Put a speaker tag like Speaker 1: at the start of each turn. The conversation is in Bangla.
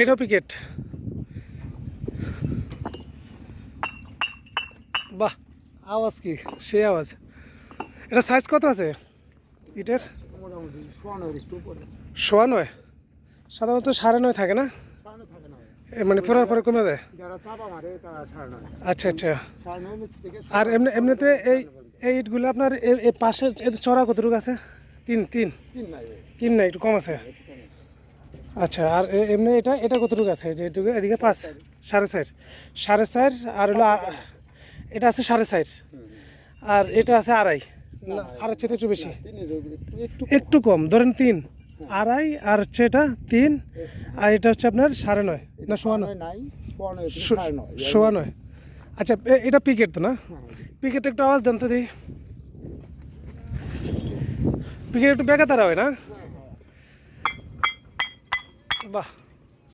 Speaker 1: এটাও পিকেট বাহ আওয়াজ কি? সেই আওয়াজ। এটা সাইজ কত আছে? ইটের সোয়া নয় সাধারণত সাড়ে নয় থাকে না? মানে পরে পরে কমে যায়? আচ্ছা আচ্ছা। আর এমনি এমনিতে এই এই ইটগুলো আপনার পাশে চড়া কতটুকু আছে? তিন তিন?
Speaker 2: তিন
Speaker 1: না একটু কম আছে। আচ্ছা আর এ- এমনি এটা এটা কতটুকু আছে? যেটুকু এদিকে পাঁচ সাড়ে চার। সাড়ে চার আর হলো এটা আছে সাড়ে চার। আর এটা আছে আড়াই। না আড়াই চেয়ে একটু বেশি।
Speaker 2: একটু
Speaker 1: কম। ধরেন তিন। আড়াই আর হচ্ছে এটা তিন। আর এটা হচ্ছে আপনার সাড়ে নয় না সোয়া নয়?
Speaker 2: নাই শোয়ানো একটু
Speaker 1: শো-
Speaker 2: সাড়ে নয়।
Speaker 1: সোয়া নয়। আচ্ছা এটা পিকেট তো না?
Speaker 2: হ্যাঁ,
Speaker 1: পিকেট একটু আওয়াজ দেন তো দিই পিকেট একটু বেকা তারা হয় না? বাহ